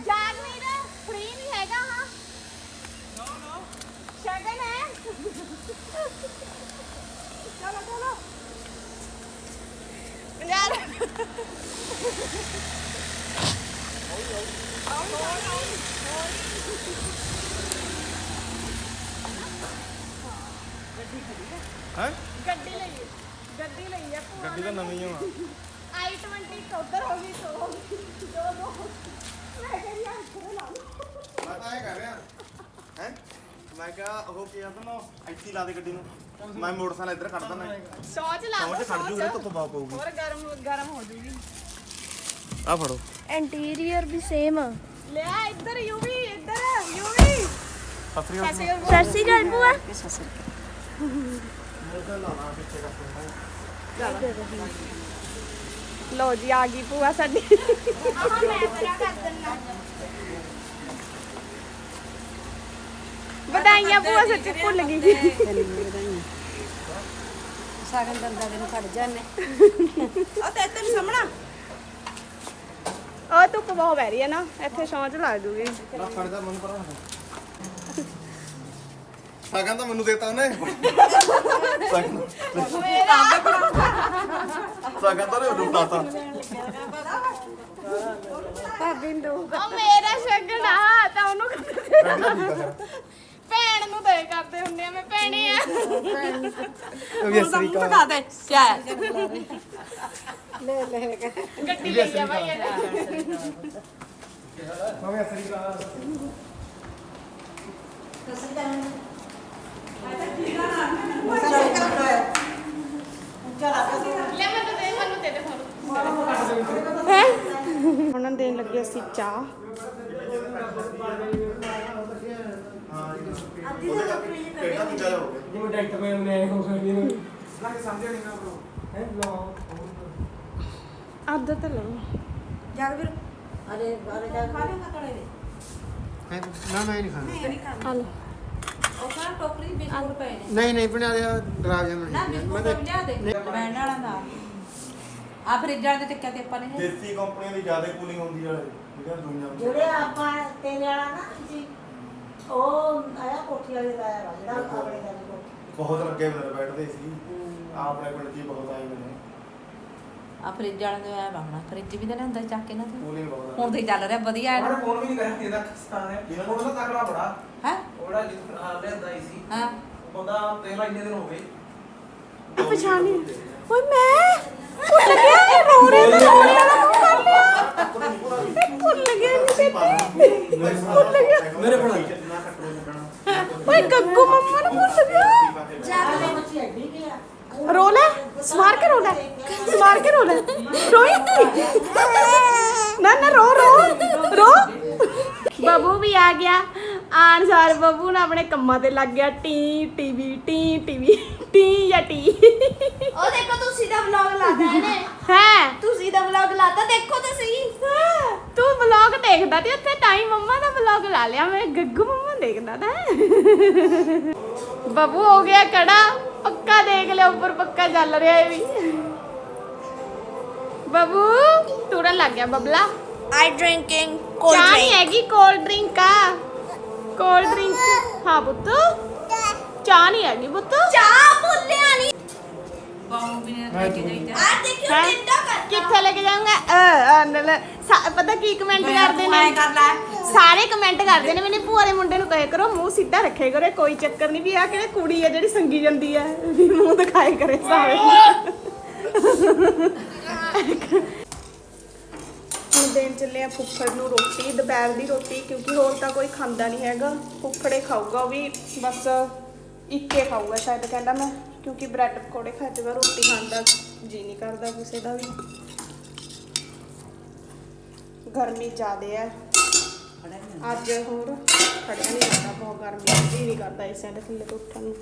ਜਾਗਵੀਰ ਫ੍ਰੀ ਨਹੀਂ ਹੈਗਾ ਹਾਂ ਨੋ ਨੋ ਸ਼ਗਨ ਹੈ ਚਲੋ ਚਲੋ ਯਾਰ ਹੈ? ਗੱਡੀ ਲਈ ਹੈ। ਗੱਡੀ ਲਈ ਹੈ ਭੂਆ ਗੱਡੀ ਤਾਂ ਨਵੀਂ ਆ। ਆਈ 20 ਉਧਰ ਹੋ ਗਈ ਸੋ ਹੋ ਗਈ। ਦੋ ਦੋ। ਮੈਂ ਕਹਿੰਦੀ ਆ ਇੱਥੇ ਲਾ ਲਓ। ਮੈਂ ਤਾਂ ਇਹ ਕਰ ਰਿਹਾ। ਹੈ? ਮੈਂ ਕਿਹਾ ਉਹ ਕੀ ਆ ਤੈਨੂੰ ਇੱਥੇ ਹੀ ਲਾ ਦੇ ਗੱਡੀ ਨੂੰ। ਮੈਂ ਮੋਟਰਸਾਈਕਲ ਇੱਧਰ ਖੜਦਾ ਮੈਂ। ਸੌਚ ਲਾ ਸੌਂਚ ਦੋ ਖੜ ਜੂਗੀ ਧੁੱਪ ਬਹੁਤ ਪਊਗੀ। ਹੋਰ ਗਰਮ ਗਰਮ ਹੋ ਜੂਗੀ। ਆ ਫੜੋ। ਇੰਟੀਰੀਅਰ ਵੀ ਸੇਮ ਲੈ ਆ ਇੱਧਰ ਯੂ ਵੀ ਇੱਧਰ ਯੂ ਵੀ। ਸਤਰੀ ਸਤਿ ਸ਼੍ਰੀ ਅਕਾਲ। ਭੂਆ। ਲੋ ਜੀ ਆ ਗਈ ਭੂਆ ਸਾਡੀ। ਵਧਾਈਆਂ ਭੂਆ ਸੱਚ ਭੁੱਲ ਗਈ। ਸਾਗਨ ਦੰਦਾ ਦੇ ਨੂੰ ਖੜ ਜਾਣੇ ਉਹ ਤੇ ਤੈਨੂੰ ਸਾਹਮਣਾ। ਉਹ ਧੁੱਪ ਬਹੁਤ ਪੈ ਰਹੀ ਹੈ ਨਾ ਇੱਥੇ ਛਾਂ ਚ ਲੱਗ ਜੂਗੀ। ਜਾ ਮੈਨੂੰ ਪਰਾਂ ਸਾਗਨ ਤਾਂ ਮੈਨੂੰ ਦੇਤਾ ਉਹਨੇ। ਸਾਗਨ ਸਾਗਨ ਤਾਂ ਭਾਬੀ ਨੂੰ ਉਹ ਮੇਰਾ ਸ਼ਗਨ ਆ ਤਾਂ ਉਹਨੂੰ ਗੱਡੀ ਦਾ ਠੀਕ ਆ ਫਿਰ ਭੈਣ ਨੂੰ ਤੇ ਕਰਦੇ ਹੁੰਦੇ ਆ ਮੈਂ ਭੈਣੇ ਆ। ਹੁਣ ਸਭ ਨੂੰ ਦਿਖਾ ਦੇ ਕਿਆ ਹੈ? ਗੱਡੀ ਲਈ ਆ ਭਾਈ ਇਹਨੇ ਮੰਮੀ ਅਸਰੀ ਕਾ ਹੈ? ਉਹਨਾਂ ਨੂੰ ਦੇਣ ਲੱਗੇ ਅਸੀਂ ਚਾਹ। ਜਿਵੇਂ ਡਾਕਟਰ ਨੇ ਉਹਨੇ ਹੋ ਸਕਦੀ ਨੂੰ ਨਾ ਸਮਝਿਆ ਨਹੀਂ ਨਾ ਬ్రో ਹੈ ਲੋ ਅੱਧ ਤਾਂ ਲਓ। ਜਗਵੀਰ ਅਰੇ ਅਰੇ ਜਾ ਖਾ ਲੈਂਗਾ ਤੜੇ ਦੇ ਨਾ ਮੈਂ ਨਹੀਂ ਖਾਣਾ। ਆ ਲਓ। ਉਹ ਕਹਿੰਦਾ ਟੋਕਰੀ ਬਿਸਕੁਟ ਪਏ ਨੇ। ਨਹੀਂ ਨਹੀਂ ਬਣਾ ਲਿਆ ਡਰਾ ਜਾ ਨਾ ਬਿਸਕੁਟ ਤਾਂ ਲਿਆ ਦੇ। ਬੈਂਡ ਵਾਲਾ ਦਾ ਆ ਫਰਿੱਜ ਵਾਲੇ ਦੇ ਚੱਕਿਆ ਤੇ ਆਪਾਂ ਨੇ। ਦੇਸੀ ਕੰਪਨੀਆਂ ਦੀ ਜ਼ਿਆਦਾ ਕੂਲਿੰਗ ਹੁੰਦੀ ਹੈ ਜਿਹੜਾ ਦੁਨੀਆ ਵਿੱਚ। ਜਿਹੜੇ ਆਪਾਂ ਤੇਰੇ ਵਾਲਾ ਨਾ ਜੀ ਉਹ ਆਇਆ ਕੋਠੀ ਵਾਲੇ ਦਾ ਆਇਆ ਵਾ, ਜਿਹੜਾ ਆਪਣੇ ਦਾ ਕੋਠੀ ਬਹੁਤ ਲੱਗੇ ਬੰਦੇ ਬੈਠਦੇ ਸੀ। ਆਪਣੇ ਪਿੰਡ 'ਚ ਹੀ ਬਹੁਤ ਆਏ ਨੇ ਆ ਫਰਿੱਜ ਵਾਲੇ ਦੇ ਆਇਆ ਬਾਹਣਾ ਫਰਿੱਜ ਵੀ ਤਾਂ ਲਿਆਂਦਾ ਚੱਕ ਕੇ ਨਾ ਤੂੰ। ਹੁਣ ਤੇ ਚੱਲ ਰਿਹਾ ਵਧੀਆ ਹੈ ਫੋਨ ਵੀ ਨਹੀਂ ਕਰਿਆ ਇਹਦਾ ਕਿਸਤਾਨ ਹੈ। ਇਹਨਾਂ ਫੋਨ ਤਾਂ ਤਕੜਾ ਬੜਾ। ਹੈ? ਉਹਦਾ ਜਿੱਥੇ ਆ ਲਿਆਂਦਾ ਹੀ ਸੀ। ਹਾਂ? ਬੰਦਾ ਦੇਖ ਲੈ ਇੰਨੇ ਦਿਨ ਹੋ ਗਏ। ਪਛਾਣੀ ਓਏ ਮੈਂ? ਭੁੱਲ ਗਿਆ ਇਹ ਰੋ ਰਿਹਾ ਤਾਂ ਰੋ ਰਿਹਾ ਨਾ ਕਰ ਲਿਆ। ਭੁੱਲ ਗਿਆ ਨਹੀਂ ਛੇਤੀ ਭੁੱਲ ਗਿਆ। ਮੇਰੇ ਕੋਲ ਨਾ ਕੱਟੋ ਲੱਗਣਾ ਓਏ ਗੱਗੂ ਮੰਮਾ ਨੂੰ ਭੁੱਲ ਗਿਆ। ਬੱਚੀ ਐਡੀ ਗਿਆ ਰੋ ਲੈ ਸਮਾਰ ਕੇ ਰੋ ਲੈ ਸਮਾਰ ਕੇ ਰੋ ਲੈ ਰੋਈ? ਨਾ ਨਾ ਰੋ ਰੋ ਰੋ। ਬਾਬੂ ਵੀ ਆ ਗਿਆ। ਆਨ ਸਾਰ ਬਾਬੂ ਨਾ ਆਪਣੇ ਕੰਮਾਂ ਤੇ ਲੱਗ ਗਿਆ। T TV T TV T ਜਾਂ ਟੀ। ਉਹ ਦੇਖੋ ਤੁਸੀਂ ਦਾ ਵਲੌਗ ਲਾਤਾ ਇਹਨੇ। ਹੈ। ਤੁਸੀਂ ਦਾ ਵਲੌਗ ਲਾਤਾ ਦੇਖੋ ਤਾਂ ਸਹੀ। ਤੂੰ ਵਲੌਗ ਦੇਖਦਾ ਤੇ ਉੱਥੇ ਟਾਈਮ ਮੰਮਾ ਦਾ ਵਲੌਗ ਲਾ ਲਿਆ। ਮੈਂ ਗੱਗੂ ਮੰਮਾ ਦੇਖਦਾ ਤਾਂ। ਬਾਬੂ ਹੋ ਗਿਆ ਕੜਾ। ਪੱਕਾ ਦੇਖ ਲਿਆ ਉੱਪਰ ਪੱਕਾ ਚੱਲ ਰਿਹਾ ਇਹ ਵੀ। ਬਾਬੂ ਤੁਰਨ ਲੱਗ ਗਿਆ ਬਬਲਾ। ਆਈ ਡਰਿੰਕਿੰਗ ਚਾਹ ਨਹੀਂ ਹੈਗੀ ਕੋਲਡ ਡਰਿੰਕ ਆ। ਕੋਲਡ ਡਰਿੰਕ ਹਾਂ ਪੁੱਤ। ਚਾਹ ਨਹੀਂ ਹੈਗੀ ਪੁੱਤ। ਚਾਹ ਭੁੱਲਿਆ ਨਹੀਂ ਬਾਹੂ ਵੀ ਨੇ ਲੈ ਕੇ ਜਾਈਦਾ। ਆ ਦੇਖਿਓ ਕਿੱਥੇ ਲੈ ਕੇ ਜਾਊਂਗਾ? ਅ, ਅ, ਨਲ- ਸਾ- ਪਤਾ ਕੀ ਕਮੈਂਟ ਕਰਦੇ ਨੇ? ਕਰ ਲੈ ਸਾਰੇ ਕਮੈਂਟ ਕਰਦੇ ਨੇ ਮੈਨੂੰ ਭੂਆ ਦੇ ਮੁੰਡੇ ਨੂੰ ਕਹੇ ਕਰੋ ਮੂੰਹ ਸਿੱਧਾ ਰੱਖੇ ਕਰੋ ਕੋਈ ਚੱਕਰ ਨਹੀਂ ਵੀ ਆ ਕਿਹੜੇ ਕੁੜੀ ਆ ਜਿਹੜੀ ਸੰਗੀ ਜਾਂਦੀ ਆ? ਵੀ ਮੂੰਹ ਦਿਖਾਏ ਕਰੇ ਸਾਰੇ। ਹੁਣ ਦੇਣ ਚੱਲੇ ਆ ਫੁੱਫੜ ਨੂੰ ਰੋਟੀ ਦੁਪਹਿਰ ਦੀ ਰੋਟੀ ਕਿਉਂਕਿ ਹੋਰ ਤਾਂ ਕੋਈ ਖਾਂਦਾ ਨਹੀਂ ਹੈਗਾ। ਫੁੱਫੜੇ ਖਾਊਗਾ ਉਹ ਵੀ ਬਸ ਇੱਕੇ ਖਾਊਗਾ ਸ਼ਾਇਦ ਕਹਿੰਦਾ ਮੈਂ ਕਿਉਂਕਿ ਬ੍ਰੈਡ ਪਕੌੜੇ ਖਾ ਜੂਗਾ ਰੋਟੀ ਖਾਣ ਦਾ ਜੀ ਨਹੀਂ ਕਰਦਾ ਕਿਸੇ ਦਾ ਵੀ। ਗਰਮੀ ਜ਼ਿਆਦੇ ਹੈ ਅੱਜ ਹੋਰ ਖੜਿਆ ਨਹੀਂ ਜਾਂਦਾ ਬਹੁਤ ਗਰਮੀ ਜੀ ਨਹੀਂ ਕਰਦਾ ਇਸੇ ਦੇ ਥੱਲੇ ਤੋਂ ਉੱਠਣ ਨੂੰ।